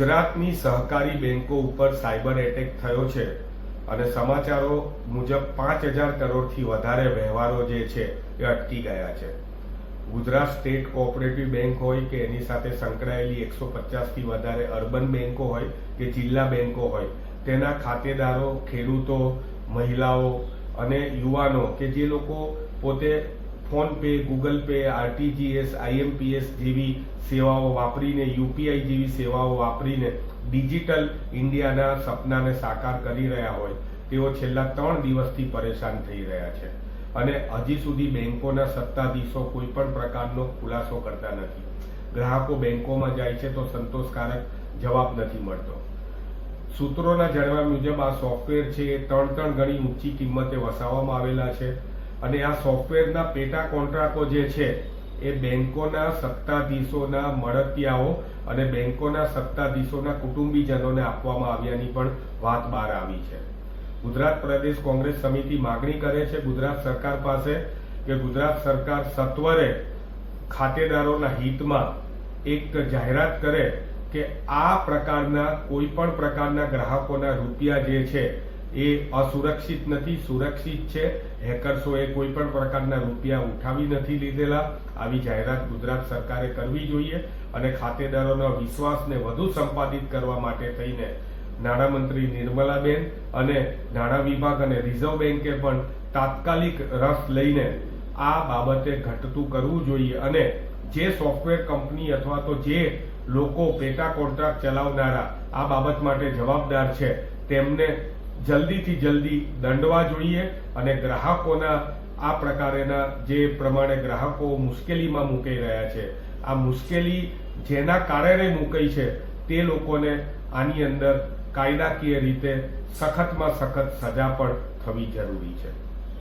ગુજરાતની સહકારી બેંકો ઉપર સાયબર એટેક થયો છે અને સમાચારો મુજબ પાંચ હજાર કરોડથી વધારે વ્યવહારો જે છે એ અટકી ગયા છે. ગુજરાત સ્ટેટ કોઓપરેટિવ બેંક હોય કે એની સાથે સંકળાયેલી એકસો પચાસથી વધારે અર્બન બેન્કો હોય કે જિલ્લા બેન્કો હોય, તેના ખાતેદારો, ખેડૂતો, મહિલાઓ અને યુવાનો કે જે લોકો પોતે PhonePe, Google Pay, RTGS, IMPS જેવી સેવાઓ વાપરીને, યુપીઆઈ જેવી સેવાઓ વાપરીને ડિજિટલ ઇન્ડિયાના સપનાને સાકાર કરી રહ્યા હોય, તેઓ છેલ્લા ત્રણ દિવસથી પરેશાન થઈ રહ્યા છે. અને હજી સુધી બેંકોના સત્તાધીશો કોઈ પણ પ્રકારનો ખુલાસો કરતા નથી. ગ્રાહકો બેંકોમાં જાય છે તો સંતોષકારક જવાબ નથી મળતો. સૂત્રોના જણાવ્યા મુજબ આ સોફ્ટવેર છે એ ત્રણ ત્રણ ગણી ઊંચી કિંમતે વસાવવામાં આવેલા છે. અને આ સોફ્ટવેરના પેટા કોન્ટ્રાક્ટો જે છે, એ બેંકોના સત્તાધીશોના મળતિયાઓ અને બેન્કોના સત્તાધીશોના કુટુંબીજનોને આપવામાં આવ્યાની પણ વાત બહાર આવી છે. ગુજરાત પ્રદેશ કોંગ્રેસ સમિતિ માગણી કરે છે ગુજરાત સરકાર પાસે કે ગુજરાત સરકાર સત્વરે ખાતેદારોના હિતમાં એક જાહેરાત કરે કે આ પ્રકારના, કોઈ પણ પ્રકારના ગ્રાહકોના રૂપિયા જે છે એ અસુરક્ષિત નથી, સુરક્ષિત છે. હેકર્સોએ કોઈ પણ પ્રકારના રૂપિયા ઉઠાવી નથી લીધેલા. આવી જાહેરાત ગુજરાત સરકારે કરવી જોઈએ અને ખાતેદારોના વિશ્વાસને વધુ સંપાદિત કરવા માટે થઈને નાણામંત્રી નિર્મલાબેન અને નાણાં વિભાગ અને રિઝર્વ બેન્કે પણ તાત્કાલિક રસ લઈને આ બાબતે ઘટતું કરવું જોઈએ અને જે સોફ્ટવેર કંપની અથવા તો જે લોકો પેટા કોન્ટ્રાક્ટ ચલાવનારા આ બાબત માટે જવાબદાર છે, તેમને જલ્દીથી જલ્દી દંડવા જોઈએ અને ગ્રાહકોના આ પ્રકારેના જે પ્રમાણે ગ્રાહકો મુશ્કેલીમાં મૂકી રહ્યા છે. આ મુશ્કેલી જેના કારણે મૂકી છે તે લોકોને આની અંદર કાયદાકીય રીતે સખતમાં સખત સજા પણ થવી જરૂરી છે.